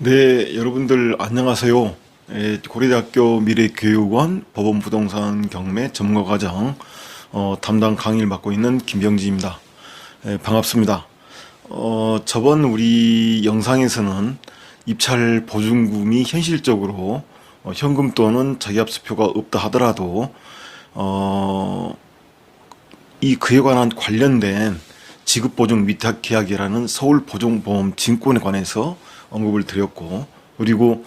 네, 여러분들 안녕하세요. 예, 고려대학교 미래교육원 법원부동산 경매 전문가과정 어, 담당 강의를 맡고 있는 김병지입니다. 예, 반갑습니다. 어, 저번 우리 영상에서는 입찰 보증금이 현실적으로 어, 현금 또는 자기압수표가 없다 하더라도 어, 이 그에 관한 관련된 지급보증 위탁계약이라는 서울보증보험 증권에 관해서 언급을 드렸고 그리고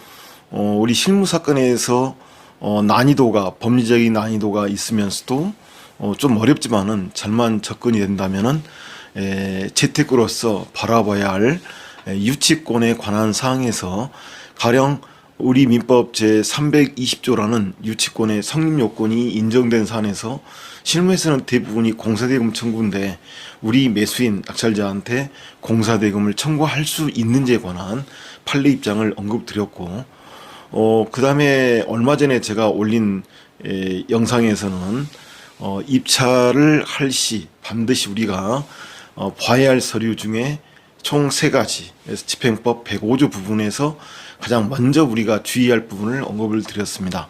어, 우리 실무 사건에서 어, 난이도가 법리적인 난이도가 있으면서도 어, 좀 어렵지만은 잘만 접근이 된다면은 에, 재테크로서 바라봐야 할 에, 유치권에 관한 사항에서 가령 우리 민법 제 320조라는 유치권의 성립 요건이 인정된 사안에서 실무에서는 대부분이 공사대금 청구인데 우리 매수인 낙찰자한테 공사대금을 청구할 수 있는지에 관한 판례 입장을 언급드렸고 어 그 다음에 얼마 전에 제가 올린 에, 영상에서는 어 입찰을 할 시 반드시 우리가 어 봐야 할 서류 중에 총 세 가지. 그래서 집행법 105조 부분에서 가장 먼저 우리가 주의할 부분을 언급을 드렸습니다.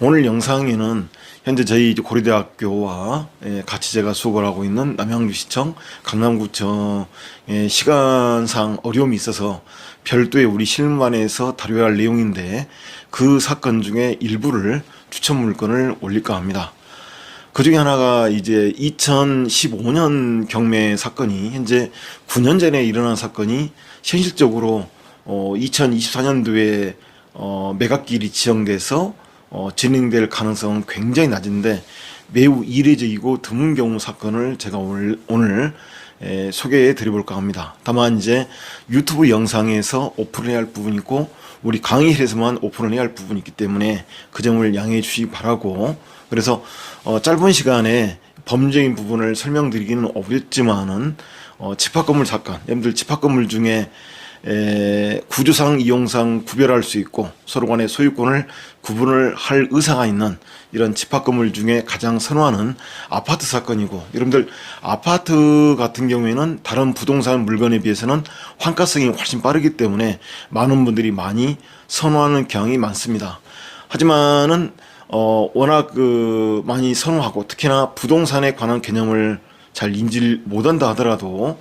오늘 영상에는 현재 저희 고려대학교와 예, 같이 제가 수업을 하고 있는 남양주시청, 강남구청의 시간상 어려움이 있어서 별도의 우리 실무반에서 다뤄야 할 내용인데 그 사건 중에 일부를 추천 물건을 올릴까 합니다. 그 중에 하나가 이제 2015년 경매 사건이 현재 9년 전에 일어난 사건이 현실적으로 어 2024년도에 어 매각길이 지정돼서 어 진행될 가능성은 굉장히 낮은데 매우 이례적이고 드문 경우 사건을 제가 오늘 오늘 에, 소개해 드려볼까 합니다. 다만 이제 유튜브 영상에서 오픈해야 할 부분이 있고 우리 강의실에서만 오픈을 해야 할 부분이 있기 때문에 그 점을 양해해 주시기 바라고 그래서 어, 짧은 시간에 범죄인 부분을 설명드리기는 어렵지만은 어, 집합 건물 사건, 여러분들 집합 건물 중에 에, 구조상 이용상 구별할 수 있고 서로 간의 소유권을 구분을 할 의사가 있는 이런 집합 건물 중에 가장 선호하는 아파트 사건이고 여러분들 아파트 같은 경우에는 다른 부동산 물건에 비해서는 환가성이 훨씬 빠르기 때문에 많은 분들이 많이 선호하는 경향이 많습니다. 하지만은 어 워낙 그 많이 선호하고 특히나 부동산에 관한 개념을 잘 인지를 못한다 하더라도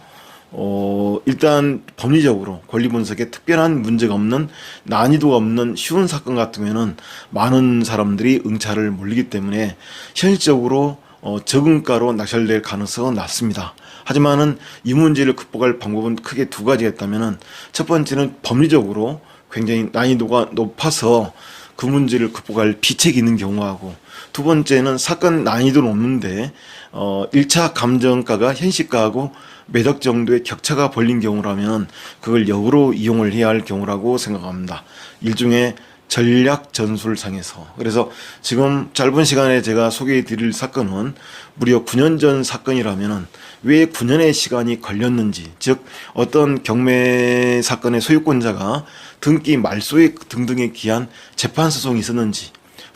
어, 일단 법리적으로 권리 분석에 특별한 문제가 없는 난이도가 없는 쉬운 사건 같으면은 많은 사람들이 응찰을 몰리기 때문에 현실적으로 어, 적은가로 낙찰될 가능성은 낮습니다. 하지만은 이 문제를 극복할 방법은 크게 두 가지가 있다면은 첫 번째는 법리적으로 굉장히 난이도가 높아서 그 문제를 극복할 비책이 있는 경우하고 두 번째는 사건 난이도는 없는데 어 1차 감정가가 현실가하고 매덕 정도의 격차가 벌린 경우라면 그걸 역으로 이용을 해야 할 경우라고 생각합니다. 일종의 전략 전술상에서 그래서 지금 짧은 시간에 제가 소개해 드릴 사건은 무려 9년 전 사건이라면은 왜 9년의 시간이 걸렸는지 즉 어떤 경매 사건의 소유권자가 등기 말소액 등등에 기한 재판 소송이 있었는지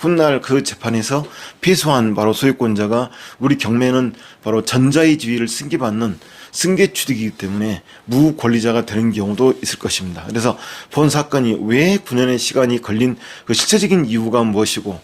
훗날 그 재판에서 패소한 바로 소유권자가 우리 경매는 바로 전자의 지위를 승계받는 승계 취득이기 때문에 무권리자가 되는 경우도 있을 것입니다. 그래서 본 사건이 왜 9년의 시간이 걸린 그 실체적인 이유가 무엇이고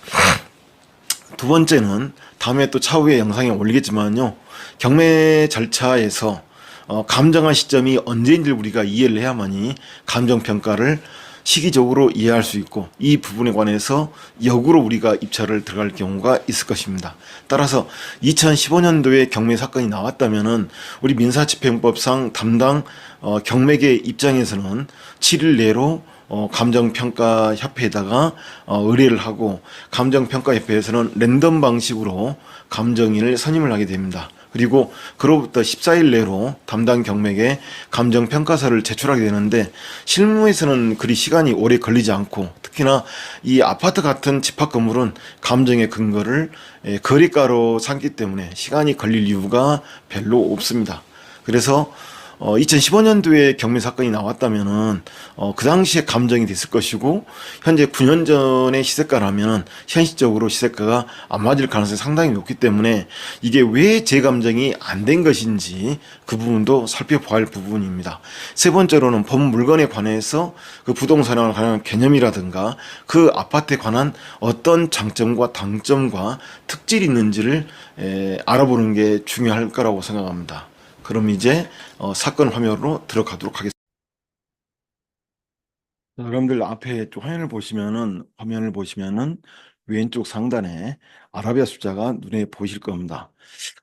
두 번째는 다음에 또 차후에 영상에 올리겠지만요. 경매 절차에서 어, 감정한 시점이 언제인지 우리가 이해를 해야만이 감정 평가를 시기적으로 이해할 수 있고 이 부분에 관해서 역으로 우리가 입찰을 들어갈 경우가 있을 것입니다. 따라서 2015년도에 경매 사건이 나왔다면은 우리 민사집행법상 담당 어, 경매계 입장에서는 7일 내로 어, 감정평가 협회에다가 어, 의뢰를 하고 감정평가협회에서는 랜덤 방식으로 감정인을 선임을 하게 됩니다. 그리고 그로부터 14일 내로 담당 경맥에 감정 평가서를 제출하게 되는데 실무에서는 그리 시간이 오래 걸리지 않고 특히나 이 아파트 같은 집합 건물은 감정의 근거를 예, 거래가로 삼기 때문에 시간이 걸릴 이유가 별로 없습니다. 그래서 어, 2015년도에 경매 사건이 나왔다면은 어, 그 당시에 감정이 됐을 것이고 현재 9년 전의 시세가라면 현실적으로 시세가가 안 맞을 가능성이 상당히 높기 때문에 이게 왜제 감정이 안 된 것인지 그 부분도 살펴봐야 할 부분입니다. 세 번째로는 본 물건에 관해서 그 부동산에 관한 개념이라든가 그 아파트에 관한 어떤 장점과 단점과 특질이 있는지를 에, 알아보는 게 중요할 거라고 생각합니다. 그럼 이제 어, 사건 화면으로 들어가도록 하겠습니다. 자, 여러분들 앞에 좀 화면을 보시면은 화면을 보시면은 왼쪽 상단에 아라비아 숫자가 눈에 보이실 겁니다.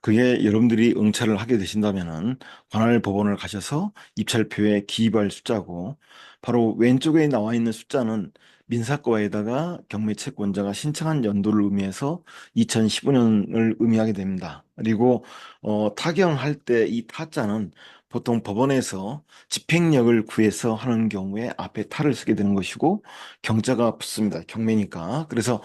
그게 여러분들이 응찰을 하게 되신다면은 관할 법원을 가셔서 입찰표에 기입할 숫자고 바로 왼쪽에 나와 있는 숫자는 민사과에다가 경매 채권자가 신청한 연도를 의미해서 2015년을 의미하게 됩니다. 그리고 어, 타경할 때 이 타자는 보통 법원에서 집행력을 구해서 하는 경우에 앞에 타를 쓰게 되는 것이고 경자가 붙습니다. 경매니까. 그래서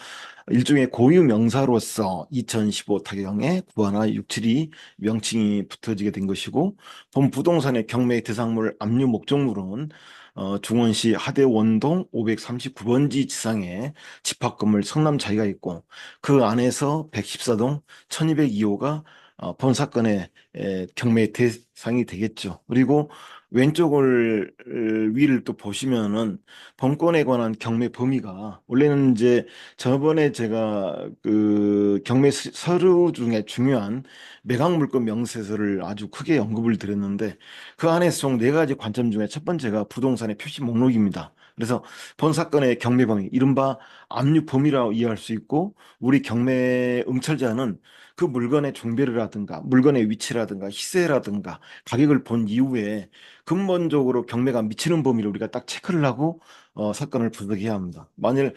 일종의 고유 명사로서 2015 타경에 구하나 672 명칭이 붙어지게 된 것이고 본 부동산의 경매 대상물 압류 목적물은 어, 중원시 하대 원동 539번지 지상에 집합 건물 성남 자이가 있고 그 안에서 114동 1202호가 어, 본 사건의 에, 경매 대상이 되겠죠. 그리고 왼쪽을 으, 위를 또 보시면은 본건에 관한 경매 범위가 원래는 이제 저번에 제가 그 경매 서- 서류 중에 중요한 매각 물건 명세서를 아주 크게 언급을 드렸는데 그 안에서 총 네 가지 관점 중에 첫 번째가 부동산의 표시 목록입니다. 그래서 본 사건의 경매 범위, 이른바 압류 범위라고 이해할 수 있고 우리 경매 응찰자는 그 물건의 종배라든가 물건의 위치라든가 시세라든가 가격을 본 이후에 근본적으로 경매가 미치는 범위를 우리가 딱 체크를 하고 어, 사건을 분석해야 합니다. 만일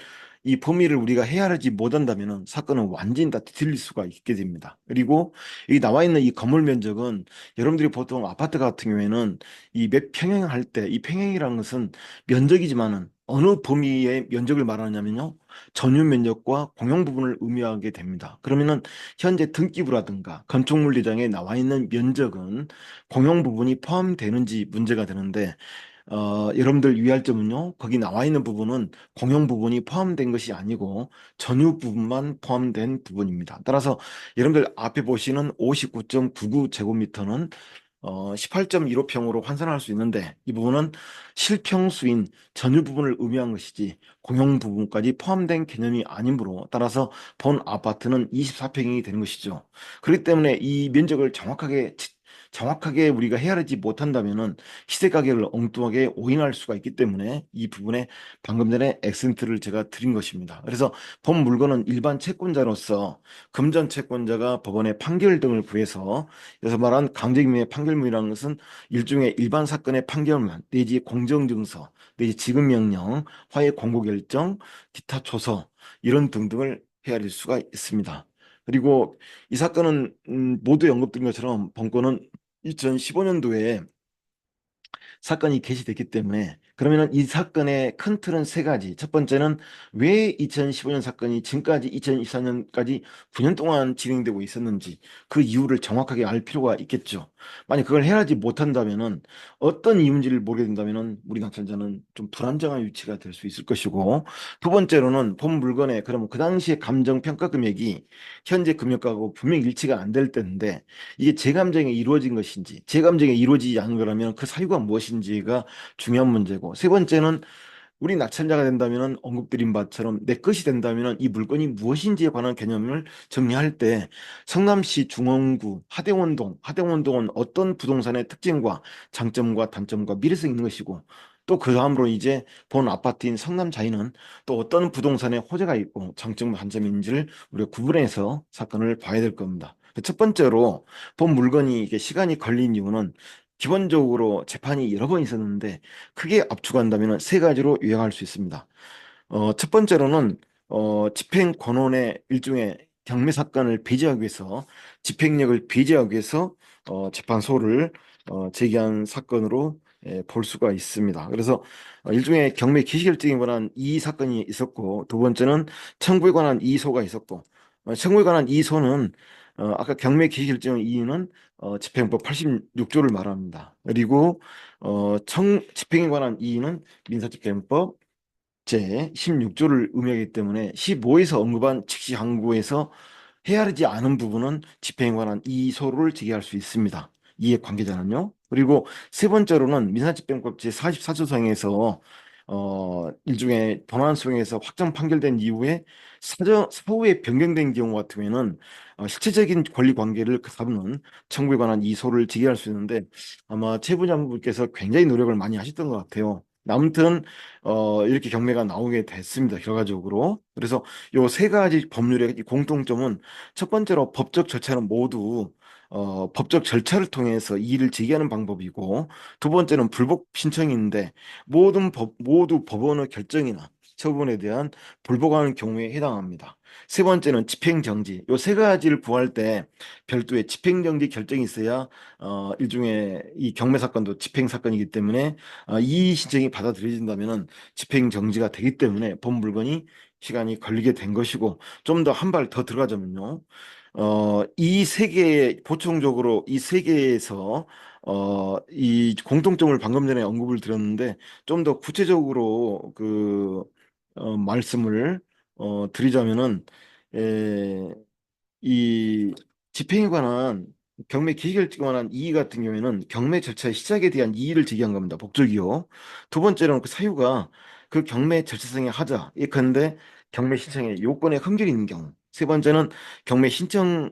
이 범위를 우리가 헤아리지 못한다면 사건은 완전히 다 뒤틀릴 수가 있게 됩니다. 그리고 여기 나와 있는 이 건물 면적은 여러분들이 보통 아파트 같은 경우에는 이 몇 평형 할때 이 평형이라는 것은 면적이지만은 어느 범위의 면적을 말하냐면요. 전유 면적과 공용 부분을 의미하게 됩니다. 그러면은 현재 등기부라든가 건축물리장에 나와 있는 면적은 공용 부분이 포함되는지 문제가 되는데 어, 여러분들 유의할 점은요. 거기 나와 있는 부분은 공용 부분이 포함된 것이 아니고 전유 부분만 포함된 부분입니다. 따라서 여러분들 앞에 보시는 59.99제곱미터는 어, 18.15평으로 환산할 수 있는데 이 부분은 실평수인 전유 부분을 의미한 것이지 공용 부분까지 포함된 개념이 아니므로 따라서 본 아파트는 24평이 되는 것이죠. 그렇기 때문에 이 면적을 정확하게 치- 정확하게 우리가 헤아리지 못한다면은 시세 가격을 엉뚱하게 오인할 수가 있기 때문에 이 부분에 방금 전에 액센트를 제가 드린 것입니다. 그래서 본 물건은 일반 채권자로서 금전 채권자가 법원에 판결 등을 구해서 여기서 말한 강제징명의 판결문이라는 것은 일종의 일반 사건의 판결문 내지 공정증서 내지 지급명령 화해 공고결정 기타 초서 이런 등등을 헤아릴 수가 있습니다. 그리고 이 사건은 음, 모두 언급드린 것처럼 본건은 2015년도에 사건이 개시됐기 때문에 그러면은 이 사건의 큰 틀은 세 가지. 첫 번째는 왜 2015년 사건이 지금까지 2024년까지 9년 동안 진행되고 있었는지 그 이유를 정확하게 알 필요가 있겠죠. 만약 그걸 해야지 못한다면은 어떤 이유인지를 모르게 된다면은 우리 낙찰자는 좀 불안정한 위치가 될 수 있을 것이고 두 번째로는 본 물건의 그러면 그 당시의 감정 평가 금액이 현재 금액하고 분명 일치가 안 될 때인데 이게 제 감정에 이루어진 것인지 제 감정에 이루어지지 않은 거라면 그 사유가 무엇인지가 중요한 문제고 세 번째는 우리 낙찰자가 된다면 언급드린 바처럼 내 것이 된다면 이 물건이 무엇인지에 관한 개념을 정리할 때 성남시 중원구 하대원동 하대원동은 어떤 부동산의 특징과 장점과 단점과 미래성이 있는 것이고 또 그 다음으로 이제 본 아파트인 성남자이는 또 어떤 부동산의 호재가 있고 장점과 단점인지를 우리가 구분해서 사건을 봐야 될 겁니다. 첫 번째로 본 물건이 이게 시간이 걸린 이유는 기본적으로 재판이 여러 번 있었는데 크게 압축한다면 세 가지로 요약할 수 있습니다. 어, 첫 번째로는 어, 집행 권한의 일종의 경매 사건을 배제하기 위해서 집행력을 배제하기 위해서 어, 재판소를 어, 제기한 사건으로 예, 볼 수가 있습니다. 그래서 어, 일종의 경매 기시결정에 관한 이의 사건이 있었고 두 번째는 청구에 관한 이의소가 있었고 어, 청구에 관한 이의소는 어, 아까 경매 기결정 이유는 어, 집행법 86조를 말합니다. 그리고 어, 청, 집행에 관한 이유는 민사집행법 제 16조를 의미하기 때문에 15에서 언급한 즉시 항고에서 헤아리지 않은 부분은 집행에 관한 이의소를 제기할 수 있습니다. 이해 관계자는요. 그리고 세 번째로는 민사집행법 제 44조상에서 어, 일종의 수행에서 확정 판결된 이후에 사저, 사후에 변경된 경우 같으면은 어, 실체적인 권리 관계를 그 삼는 청구에 관한 이의소를 제기할 수 있는데 아마 최부장님께서 굉장히 노력을 많이 하셨던 것 같아요. 아무튼 어, 이렇게 경매가 나오게 됐습니다. 결과적으로. 그래서 요 세 가지 법률의 이 공통점은 첫 번째로 법적 절차는 모두 어, 법적 절차를 통해서 이의를 제기하는 방법이고 두 번째는 불복 신청인데 모든 법, 모두 법원의 결정이나 처분에 대한 불복하는 경우에 해당합니다. 세 번째는 집행정지. 요 세 가지를 구할 때 별도의 집행정지 결정이 있어야 어, 일종의 이 경매 사건도 집행 사건이기 때문에 어, 이 신청이 받아들여진다면은 집행정지가 되기 때문에 본 물건이 시간이 걸리게 된 것이고 좀 더 한 발 더 들어가자면요. 어, 이세 개의 보충적으로 이세 개에서 어, 이 공통점을 방금 전에 언급을 드렸는데 좀 더 구체적으로 그 어, 말씀을 어, 드리자면은 에, 이 집행에 관한 경매 기결에 관한 이의 같은 경우에는 경매 절차의 시작에 대한 이의를 제기한 겁니다. 목적이요. 두 번째로는 그 사유가 그 경매 절차상의 하자. 예컨대 경매 신청에 요건에 흔결이 있는 경우. 세 번째는 경매 신청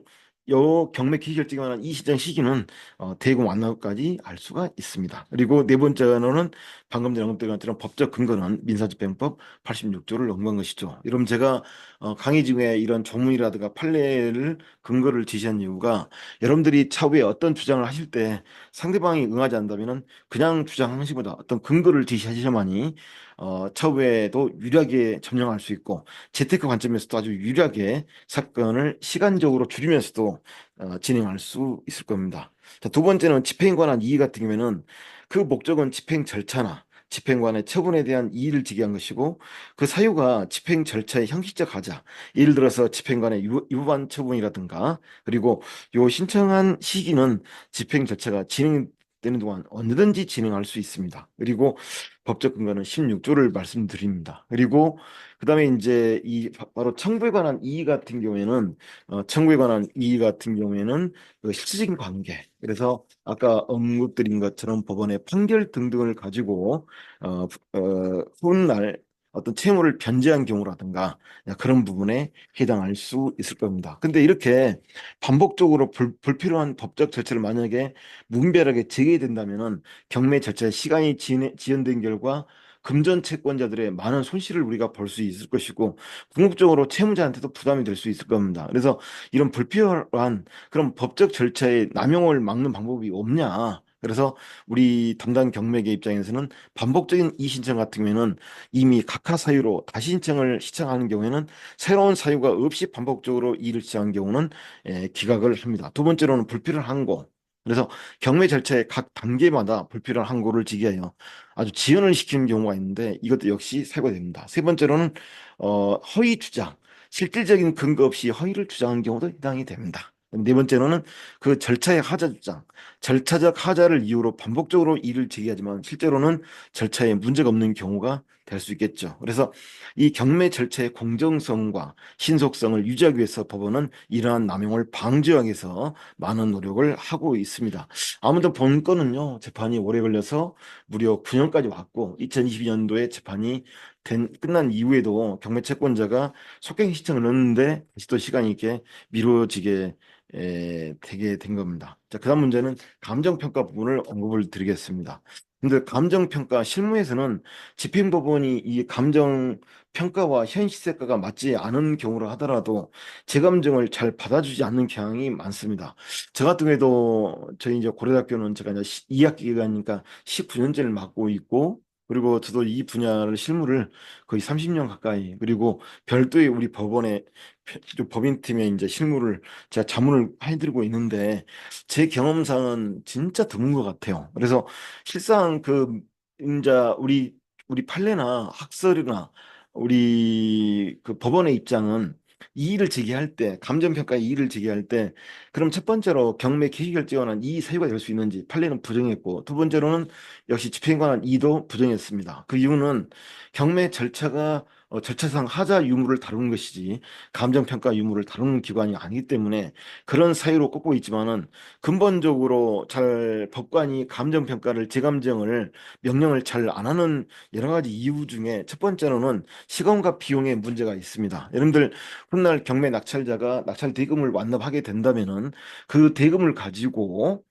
요 경매 기결증에 관한 이 시정 시기는 어, 대공 완료까지 알 수가 있습니다. 그리고 네 번째로는 방금 전에 언급드린 것처럼 법적 근거는 민사집행법 86조를 언급한 것이죠. 여러분 제가 어, 강의 중에 이런 조문이라든가 판례를 근거를 제시한 이유가 여러분들이 차후에 어떤 주장을 하실 때 상대방이 응하지 않는다면 그냥 주장하시보다 어떤 근거를 제시하셔야만이 어, 차후에도 유리하게 점령할 수 있고 재테크 관점에서도 아주 유리하게 사건을 시간적으로 줄이면서도 어, 진행할 수 있을 겁니다. 자, 두 번째는 집행에 관한 이의 같은 경우에는 그 목적은 집행 절차나 집행관의 처분에 대한 이의를 제기한 것이고 그 사유가 집행 절차의 형식적 하자 예를 들어서 집행관의 유- 유반 처분이라든가 그리고 요 신청한 시기는 집행 절차가 진행 되는 동안 언제든지 진행할 수 있습니다. 그리고 법적 근거는 16조를 말씀드립니다. 그리고 그다음에 이제 이 바- 바로 청구에 관한 이의 같은 경우에는 어, 청구에 관한 이의 같은 경우에는 그 실질적인 관계. 그래서 아까 언급드린 것처럼 법원의 판결 등등을 가지고 어, 어, 훗날 어떤 채무를 변제한 경우라든가 그런 부분에 해당할 수 있을 겁니다. 근데 이렇게 반복적으로 불, 불필요한 법적 절차를 만약에 무분별하게 제기된다면은 경매 절차에 시간이 지연- 지연된 결과 금전 채권자들의 많은 손실을 우리가 볼 수 있을 것이고 궁극적으로 채무자한테도 부담이 될 수 있을 겁니다. 그래서 이런 불필요한 그런 법적 절차의 남용을 막는 방법이 없냐? 그래서 우리 담당 경매계 입장에서는 반복적인 이의신청 같은 경우에는 이미 각하 사유로 다시 신청을 시청하는 경우에는 새로운 사유가 없이 반복적으로 이의를 시청한 경우는 예, 기각을 합니다. 두 번째로는 불필요한 항고. 그래서 경매 절차의 각 단계마다 불필요한 항고를 제기하여 아주 지연을 시키는 경우가 있는데 이것도 역시 사고됩니다. 세 번째로는 어, 허위 주장, 실질적인 근거 없이 허위를 주장하는 경우도 해당이 됩니다. 네 번째로는 그 절차의 하자 주장, 절차적 하자를 이유로 반복적으로 이를 제기하지만 실제로는 절차에 문제가 없는 경우가 될 수 있겠죠. 그래서 이 경매 절차의 공정성과 신속성을 유지하기 위해서 법원은 이러한 남용을 방지하기 위해서 많은 노력을 하고 있습니다. 아무튼 본 건은요, 재판이 오래 걸려서 무려 9년까지 왔고, 2022년도에 재판이 된, 끝난 이후에도 경매 채권자가 속행 신청을 넣었는데 다시 또 시간이 이렇게 미뤄지게 에, 되게 된 겁니다. 자, 그 다음 문제는 감정평가 부분을 언급을 드리겠습니다. 근데 감정평가 실무에서는 집행법원이 이 감정평가와 현 시세가가 맞지 않은 경우를 하더라도 제 감정을 잘 받아주지 않는 경향이 많습니다. 저 같은 경우에도 저희 이제 고려대학교는 제가 이제 2학기가 니까 19년째를 맡고 있고 그리고 저도 이 분야를 실무를 거의 30년 가까이 그리고 별도의 우리 법원의 표- 법인팀에 이제 실무를 제가 자문을 해드리고 있는데 제 경험상은 진짜 드문 것 같아요. 그래서 실상 그 이제 우리 우리 판례나 학설이나 우리 그 법원의 입장은 이의를 제기할 때, 감정평가 이의를 제기할 때, 그럼 첫 번째로 경매 개시 결정안은 이의 사유가 될 수 있는지 판례는 부정했고, 두 번째로는 역시 집행관한 이의도 부정했습니다. 그 이유는 경매 절차가 어, 절차상 하자 유무를 다루는 것이지 감정평가 유무를 다루는 기관이 아니기 때문에 그런 사유로 꼽고 있지만은 근본적으로 잘 법관이 감정평가를 재감정을 명령을 잘 안 하는 여러 가지 이유 중에 첫 번째로는 시간과 비용의 문제가 있습니다. 여러분들 훗날 경매 낙찰자가 낙찰 대금을 완납하게 된다면은 그 대금을 가지고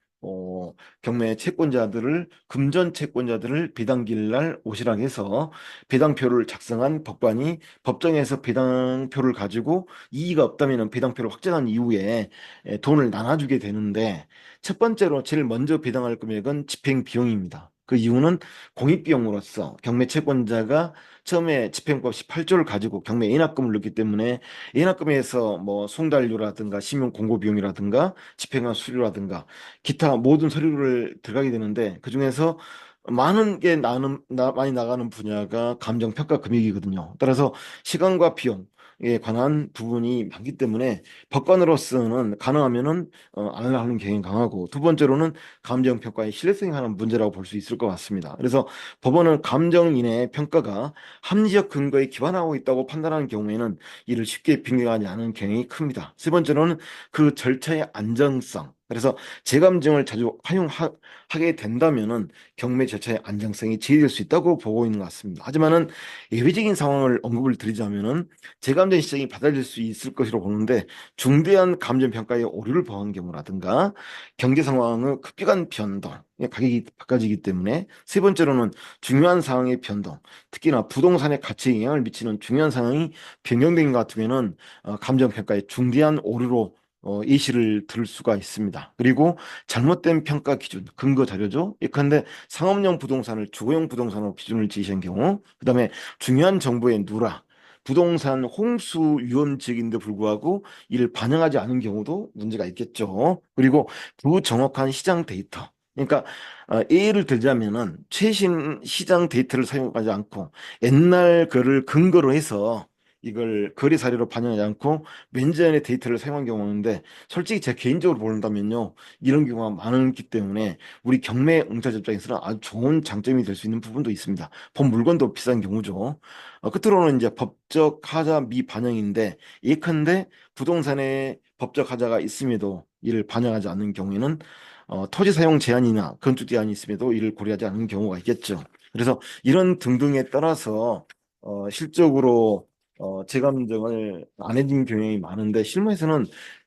어, 경매 채권자들을 금전 채권자들을 배당기일 날 오시라 해서 배당표를 작성한 법관이 법정에서 배당표를 가지고 이의가 없다면 배당표를 확정한 이후에 에, 돈을 나눠주게 되는데 첫 번째로 제일 먼저 배당할 금액은 집행 비용입니다. 그 이유는 공익비용으로서 경매 채권자가 처음에 집행법 18조를 가지고 경매 인합금을 넣기 때문에 인합금에서 뭐 송달료라든가 신용 공고 비용이라든가 집행관 수료라든가 기타 모든 서류를 들어가게 되는데 그 중에서 많은 게 나는 나, 많이 나가는 분야가 감정 평가 금액이거든요. 따라서 시간과 비용 에 관한 부분이 많기 때문에 법관으로서는 가능하면은 어, 안 하는 경향이 강하고 두 번째로는 감정 평가의 신뢰성에 관한 문제라고 볼 수 있을 것 같습니다. 그래서 법원은 감정인의 평가가 합리적 근거에 기반하고 있다고 판단하는 경우에는 이를 쉽게 변경하지 않은 경향이 큽니다. 세 번째로는 그 절차의 안정성. 그래서 재감정을 자주 활용하게 된다면은 경매 절차의 안정성이 제외될 수 있다고 보고 있는 것 같습니다. 하지만은 예외적인 상황을 언급을 드리자면은 재감정 시장이 받아들일 수 있을 것으로 보는데 중대한 감정 평가의 오류를 범한 경우라든가 경제 상황의 급격한 변동, 가격이 바꿔지기 때문에 세 번째로는 중요한 상황의 변동, 특히나 부동산의 가치에 영향을 미치는 중요한 상황이 변경된 것 같으면은 어, 감정 평가의 중대한 오류로 어, 예시를 들을 수가 있습니다. 그리고 잘못된 평가 기준, 근거 자료죠. 예컨대 상업용 부동산을 주거용 부동산으로 기준을 지으신 경우, 그 다음에 중요한 정보의 누락, 부동산 홍수 위험지역인데 불구하고 이를 반영하지 않은 경우도 문제가 있겠죠. 그리고 부정확한 시장 데이터. 그러니까 어, 예를 들자면은 최신 시장 데이터를 사용하지 않고 옛날 거를 근거로 해서 이걸 거래 사례로 반영하지 않고 면전의 데이터를 사용한 경우가 있는데 솔직히 제 개인적으로 본다면요 이런 경우가 많기 때문에 우리 경매 응찰 입장에서는 아주 좋은 장점이 될 수 있는 부분도 있습니다. 본 물건도 비싼 경우죠. 어, 끝으로는 이제 법적 하자 미 반영인데 예컨대 부동산에 법적 하자가 있음에도 이를 반영하지 않는 경우에는 어, 토지 사용 제한이나 건축 제한이 있음에도 이를 고려하지 않는 경우가 있겠죠. 그래서 이런 등등에 따라서 어, 실적으로 어, 재감정을 안 해준 경향이 많은데 실무에서는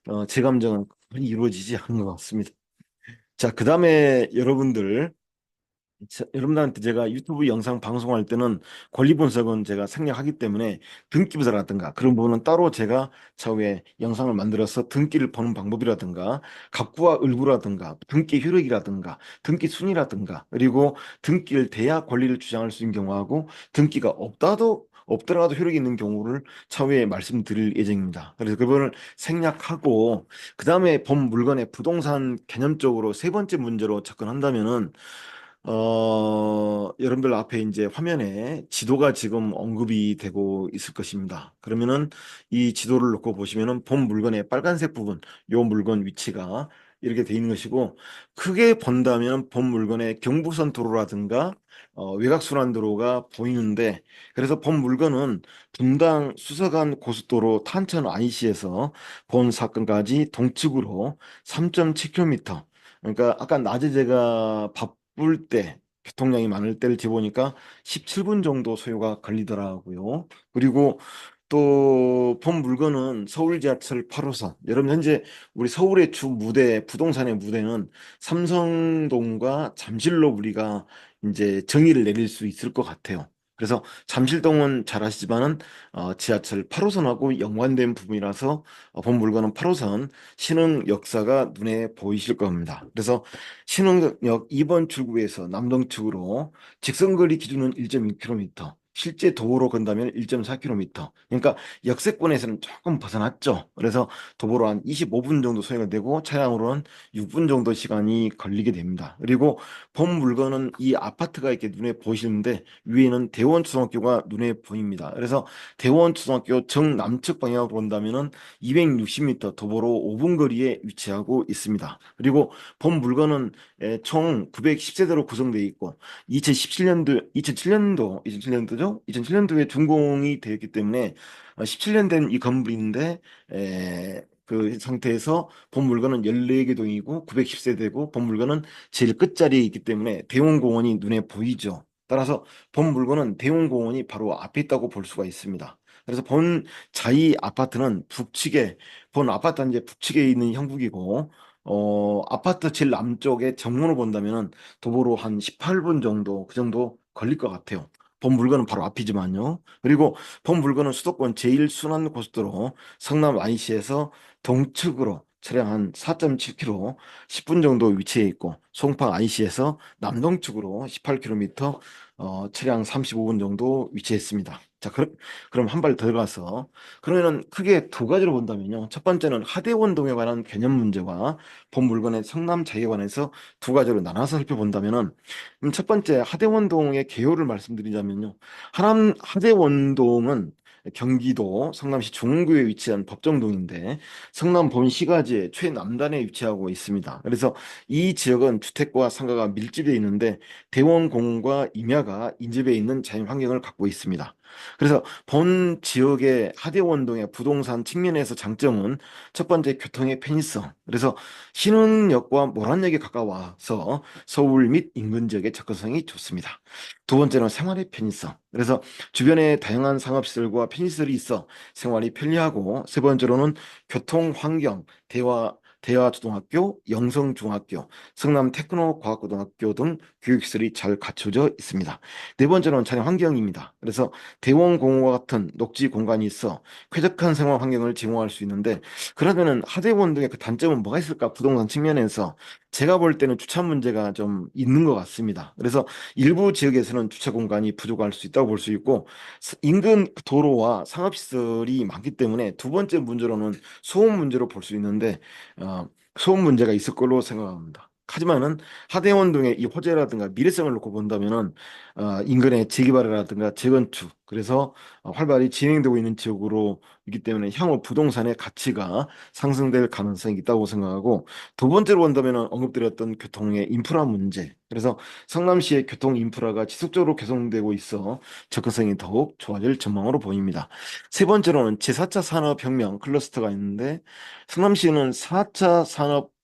어, 재감정은 거의 이루어지지 않는 것 같습니다. 자, 그 다음에 여러분들 자, 여러분들한테 제가 유튜브 영상 방송할 때는 권리 분석은 제가 생략하기 때문에 등기 부사라든가 그런 부분은 따로 제가 차후에 영상을 만들어서 등기를 보는 방법이라든가 갑구와 을구라든가 등기 효력이라든가 등기 순위라든가 그리고 등기를 대야 권리를 주장할 수 있는 경우하고 등기가 없다도 없더라도 효력이 있는 경우를 차후에 말씀드릴 예정입니다. 그래서 그 부분을 생략하고 그 다음에 본 물건의 부동산 개념적으로 세 번째 문제로 접근한다면은 어, 여러분들 앞에 이제 화면에 지도가 지금 언급이 되고 있을 것입니다. 그러면은 이 지도를 놓고 보시면은 본 물건의 빨간색 부분, 요 물건 위치가 이렇게 돼 있는 것이고 크게 본다면 본 물건의 경부선 도로라든가 어, 외곽순환 도로가 보이는데 그래서 본 물건은 분당 수서간 고속도로 탄천 IC에서 본 사건까지 동측으로 3.7km 그러니까 아까 낮에 제가 바쁠 때 교통량이 많을 때를 재보니까 17분 정도 소요가 걸리더라고요. 그리고 또 본 물건은 서울 지하철 8호선. 여러분 현재 우리 서울의 주 무대, 부동산의 무대는 삼성동과 잠실로 우리가 이제 정의를 내릴 수 있을 것 같아요. 그래서 잠실동은 잘 아시지만은 어, 지하철 8호선하고 연관된 부분이라서 어, 본 물건은 8호선 신흥 역사가 눈에 보이실 겁니다. 그래서 신흥역 2번 출구에서 남동측으로 직선거리 기준은 1.2km, 실제 도보로 건다면 1.4km. 그러니까 역세권에서는 조금 벗어났죠. 그래서 도보로 한 25분 정도 소요가 되고 차량으로는 6분 정도 시간이 걸리게 됩니다. 그리고 본 물건은 이 아파트가 이렇게 눈에 보이시는데 위에는 대원초등학교가 눈에 보입니다. 그래서 대원초등학교 정남측 방향으로 본다면은 260m 도보로 5분 거리에 위치하고 있습니다. 그리고 본 물건은 에, 총 910세대로 구성되어 있고 2017년도 2007년도 2007년도죠? 2007년도에 준공이 되었기 때문에 17년 된 이 건물인데 에, 그 상태에서 본 물건은 14개 동이고 910세대고 본 물건은 제일 끝자리에 있기 때문에 대원공원이 눈에 보이죠. 따라서 본 물건은 대원공원이 바로 앞에 있다고 볼 수가 있습니다. 그래서 본 자이 아파트는 북측에 본 아파트 는 이제 북측에 있는 형국이고 어 아파트 제일 남쪽에 정문을 본다면은 도보로 한 18분 정도 그 정도 걸릴 것 같아요. 본 물건은 바로 앞이지만요. 그리고 본 물건은 수도권 제일 순환 고속도로 성남 IC에서 동측으로 차량 한 4.7km 10분 정도 위치해 있고 송파 IC에서 남동측으로 18km 어, 차량 35분 정도 위치했습니다. 자, 그럼, 그럼 한 발 더 가서, 그러면은 크게 두 가지로 본다면요. 첫 번째는 하대원동에 관한 개념 문제와 본 물건의 성남 자기에 관해서 두 가지로 나눠서 살펴본다면은, 첫 번째 하대원동의 개요를 말씀드리자면요. 하남, 하대원동은 경기도 성남시 중흥구에 위치한 법정동인데 성남 본시가지의 최남단에 위치하고 있습니다. 그래서 이 지역은 주택과 상가가 밀집되어 있는데 대원공과 임야가 인접해 있는 자연 환경을 갖고 있습니다. 그래서 본 지역의 하대원동의 부동산 측면에서 장점은 첫 번째 교통의 편의성. 그래서 신흥역과 모란역에 가까워서 서울 및 인근 지역의 접근성이 좋습니다. 두 번째는 생활의 편의성. 그래서 주변에 다양한 상업시설과 편의시설이 있어 생활이 편리하고 세 번째로는 교통 환경, 대화 대화초등학교, 영성중학교, 성남 테크노과학고등학교 등 교육시설이 잘 갖춰져 있습니다. 네 번째로는 차량 환경입니다. 그래서 대원공원과 같은 녹지 공간이 있어 쾌적한 생활 환경을 제공할 수 있는데 그러면은 하대원 등의 그 단점은 뭐가 있을까? 부동산 측면에서 제가 볼 때는 주차 문제가 좀 있는 것 같습니다. 그래서 일부 지역에서는 주차 공간이 부족할 수 있다고 볼 수 있고 인근 도로와 상업시설이 많기 때문에 두 번째 문제로는 소음 문제로 볼 수 있는데 어, 소음 문제가 있을 걸로 생각합니다. 하지만은 하대원 등의 이 호재라든가 미래성을 놓고 본다면은 어, 인근의 재개발이라든가 재건축 그래서 어, 활발히 진행되고 있는 지역으로 있기 때문에 향후 부동산의 가치가 상승될 가능성이 있다고 생각하고 두 번째로 본다면은 언급드렸던 교통의 인프라 문제 그래서 성남시의 교통 인프라가 지속적으로 개선되고 있어 접근성이 더욱 좋아질 전망으로 보입니다. 세 번째로는 제4차 산업혁명 클러스터가 있는데 성남시는 4차 산업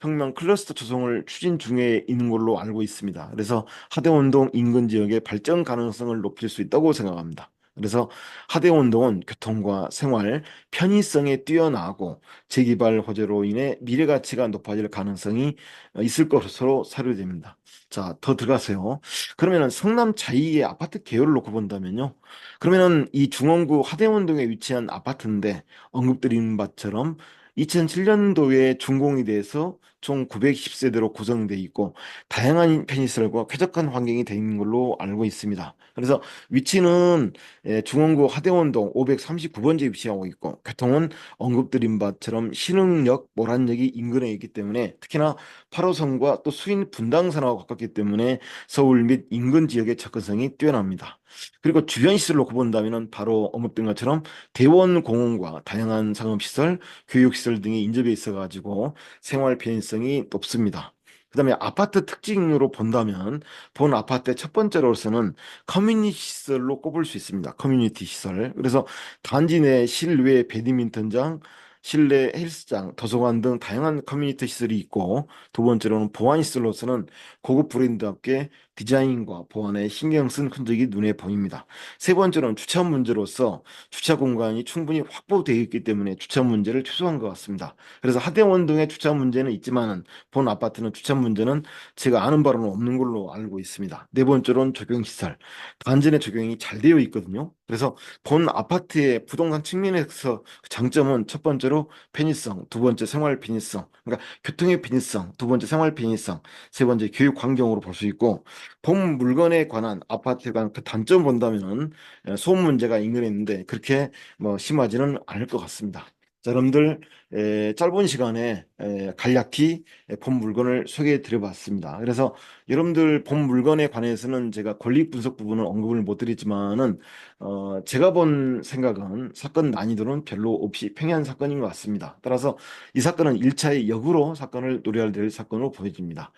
혁명 클러스터 조성을 추진 중에 있는 걸로 알고 있습니다. 그래서 하대원동 인근 지역의 발전 가능성을 높일 수 있다고 생각합니다. 그래서 하대원동은 교통과 생활, 편의성에 뛰어나고 재개발 호재로 인해 미래 가치가 높아질 가능성이 있을 것으로 사료됩니다. 자, 더 들어가세요. 그러면은 성남 자이의 아파트 계열을 놓고 본다면요. 그러면은 이 중원구 하대원동에 위치한 아파트인데 언급드린 바처럼 2007년도에 준공이 돼서 총 910세대로 구성되어 있고 다양한 편의시설과 쾌적한 환경이 되어 있는 걸로 알고 있습니다. 그래서 위치는 예, 중원구 하대원동 539번지에 위치하고 있고 교통은 언급드린 바처럼 신흥역, 모란역이 인근에 있기 때문에 특히나 8호선과 또 수인 분당선하고 가깝기 때문에 서울 및 인근 지역의 접근성이 뛰어납니다. 그리고 주변 시설을 놓고 본다면 바로 언급된 것처럼 대원공원과 다양한 상업시설, 교육시설 등이 인접해 있어가지고 생활 편의성이 높습니다. 그 다음에 아파트 특징으로 본다면 본 아파트의 첫 번째로서는 커뮤니티 시설로 꼽을 수 있습니다. 커뮤니티 시설. 그래서 단지 내 실외 배드민턴장, 실내 헬스장, 도서관 등 다양한 커뮤니티 시설이 있고 두 번째로는 보안 시설로서는 고급 브랜드답게 디자인과 보안에 신경 쓴 흔적이 눈에 보입니다. 세 번째로는 주차 문제로서 주차 공간이 충분히 확보되어 있기 때문에 주차 문제를 최소화한 것 같습니다. 그래서 하대원 등의 주차 문제는 있지만은 본 아파트는 주차 문제는 제가 아는 바로는 없는 걸로 알고 있습니다. 네 번째로는 적용 시설. 단지 내 적용이 잘 되어 있거든요. 그래서 본 아파트의 부동산 측면에서 장점은 첫 번째로 편의성, 두 번째 생활 편의성, 그러니까 교통의 편의성, 두 번째 생활 편의성, 세 번째 교육 환경으로 볼 수 있고 본 물건에 관한 아파트에 관한 그 단점 본다면은 에, 소음 문제가 인근에 있는데 그렇게 뭐 심하지는 않을 것 같습니다. 자, 여러분들 에, 짧은 시간에 에, 간략히 에, 본 물건을 소개해 드려봤습니다. 그래서 여러분들 본 물건에 관해서는 제가 권리 분석 부분은 언급을 못 드리지만은 어, 제가 본 생각은 사건 난이도는 별로 없이 평이한 사건인 것 같습니다. 따라서 이 사건은 1차의 역으로 사건을 노려야 될 사건으로 보여집니다.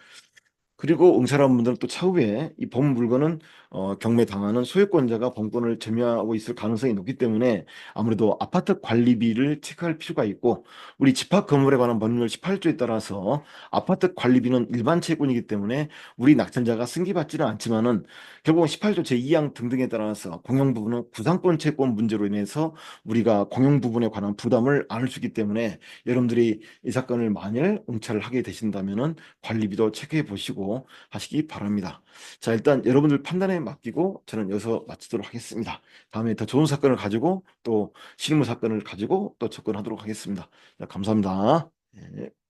그리고 응찰한 분들은 또 차후에 이본 물건은 어, 경매 당하는 소유권자가 본권을 점유하고 있을 가능성이 높기 때문에 아무래도 아파트 관리비를 체크할 필요가 있고 우리 집합 건물에 관한 법률 18조에 따라서 아파트 관리비는 일반 채권이기 때문에 우리 낙찰자가 승계받지는 않지만은 결국은 18조 제2항 등등에 따라서 공용 부분은 구상권 채권 문제로 인해서 우리가 공용 부분에 관한 부담을 안을 수 있기 때문에 여러분들이 이 사건을 만일 응찰을 하게 되신다면은 관리비도 체크해 보시 고 하시기 바랍니다. 자, 일단 여러분들 판단에 맡기고 저는 여기서 마치도록 하겠습니다. 다음에 더 좋은 사건을 가지고 또 실무 사건을 가지고 또 접근하도록 하겠습니다. 자, 감사합니다. 예.